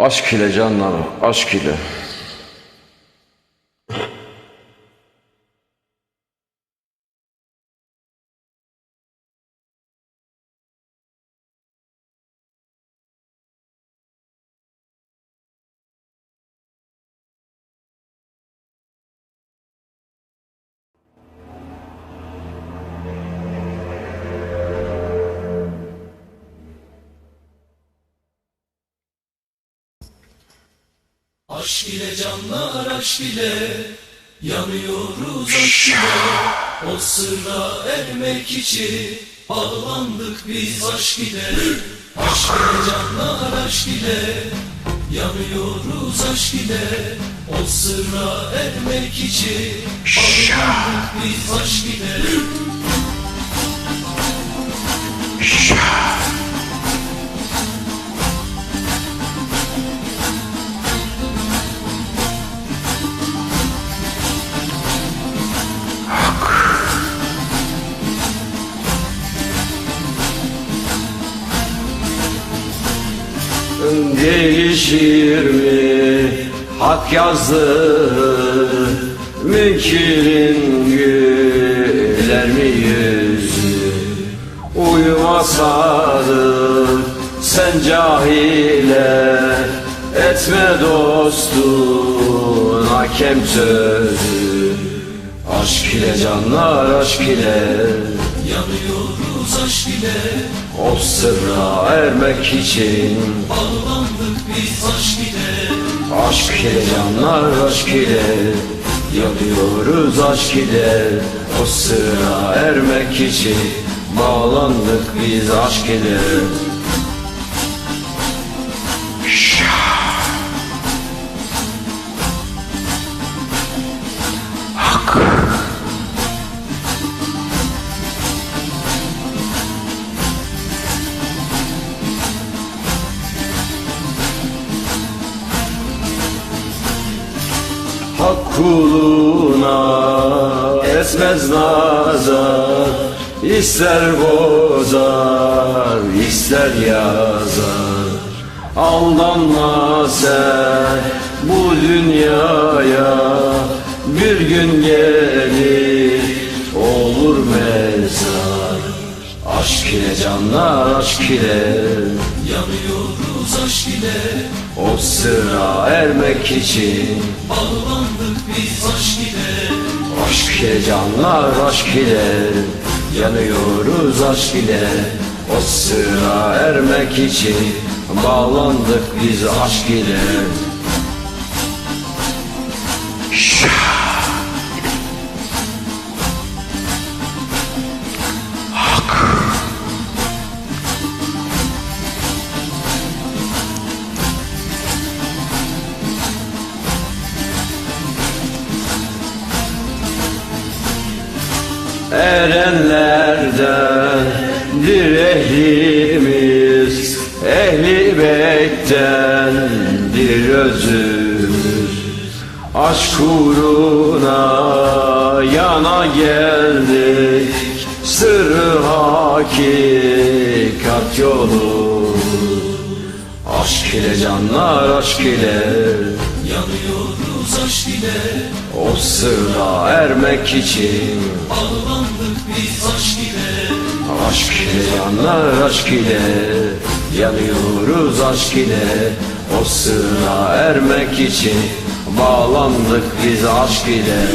Aşk ile canlar, aşk ile. Aşk ile canlar aşk ile yanıyoruz aşk ile. O sırra ermek için bağlandık biz aşk ile. Aşk ile canlar aşk ile yanıyoruz aşk ile. O sırra ermek için bağlandık biz aşk ile Değişir mi? Hak yazdı. Münkirin güler mi yüzü? Uyumasadık sen cahile. Etme dostun hakem sözü. Aşk ile canlar aşk ile yanıyoruz aşk ile O sırra ermek için bağlandık biz aşk ile. Aşk ile canlar aşk ile Yanıyoruz aşk ile. O sıra ermek için Bağlandık biz aşk ile Hak kuluna esmez nazar İster bozar ister yazar. Aldanma sen bu dünyaya Bir gün gelir olur mezar. Aşk ile canlar aşk ile yanıyoruz aşk ile. O sıra ermek için bağlandık biz aşk ile. Canlar aşk ile. Yanıyoruz aşk ile. O sıra ermek için Bağlandık biz aşk ile. Erenlerdendir bektendir özümüz Aşk uğruna yana geldik. Sırrı hakikat yolu Aşk ile canlar aşk ile yanıyoruz aşk ile. O sıra ermek için bağlandık biz aşk ile Aşk ile yanlar aşk ile Yanıyoruz aşk ile. O sıra ermek için Bağlandık biz aşk ile